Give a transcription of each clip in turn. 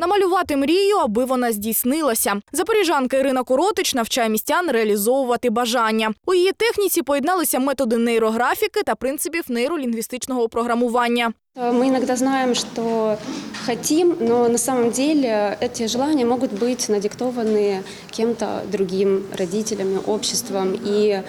Намалювати мрію, аби вона здійснилася. Запоріжанка Ірина Коротич навчає містян реалізовувати бажання. У її техніці поєдналися методи нейрографіки та принципів нейролінгвістичного програмування. Мы иногда знаем, что хотим, но на самом деле эти желания могут быть надиктованы кем-то другим, родителями, обществом. И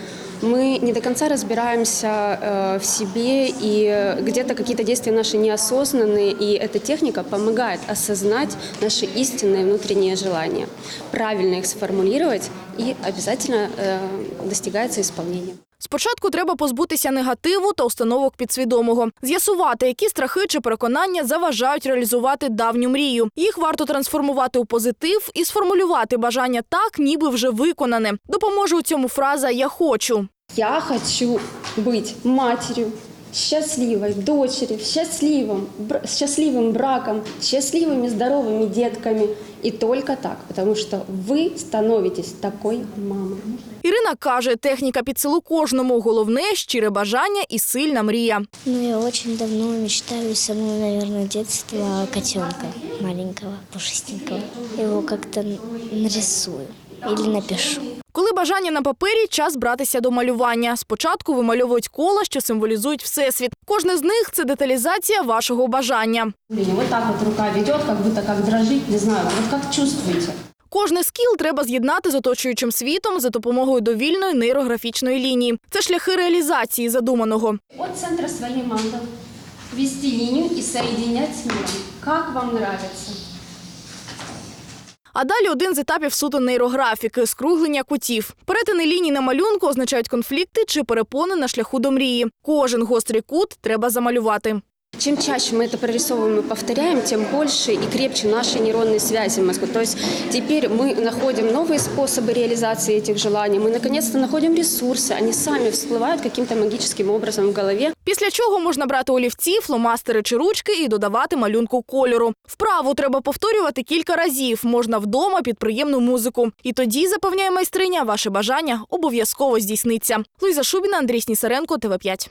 мы не до конца разбираемся э, в себе, и где-то какие-то действия наши неосознанные, и эта техника помогает осознать наши истинные внутренние желания, правильно их сформулировать, и обязательно э, достигается исполнение. Спочатку треба позбутися негативу та установок підсвідомого, з'ясувати, які страхи чи переконання заважають реалізувати давню мрію. Їх варто трансформувати у позитив і сформулювати бажання так, ніби вже виконане. Допоможе у цьому фраза Я хочу. Я хочу быть матерью, счастливой дочери, счастливым, бр- счастливым браком, счастливыми здоровыми детками. И только так, потому что вы становитесь такой мамой. Ірина каже, техніка під силу кожному. Головне щире бажання і сильна мрія. Ну, я очень давно мечтаю с самого, наверное, детства котенка маленького, пушистенького. Его как-то н- нарисую или напишу. Коли бажання на папері, час братися до малювання. Спочатку вимальовують кола, що символізують всесвіт. Кожне з них це деталізація вашого бажання. Вот так вот рука ведет, как будто как дрожит, не знаю, вот как чувствуете. Кожне скіл треба з'єднати з оточуючим світом за допомогою довільної нейрографічної лінії. Це шляхи реалізації задуманого. От центра своей мандалы вести линию и соединять с миром. Как вам нравится? А далі один з етапів суто нейрографіки скруглення кутів. Перетини ліній на малюнку означають конфлікти чи перепони на шляху до мрії. Кожен гострий кут треба замалювати. Чем чаще мы это прорисовываем и повторяем, тем больше и крепче наши нейронные связи в мозгу. То есть теперь мы находим новые способы реализации этих желаний, мы наконец-то находим ресурсы, они сами всплывают каким-то магическим образом в голове. Після чого можна брати олівці, фломастери чи ручки і додавати малюнку кольору. Вправу треба повторювати кілька разів. Можна вдома під приємну музику. І тоді, запевняє майстриня, ваше бажання обов'язково здійсниться. Луїза Шубіна, Андрій Снісаренко, ТВ 5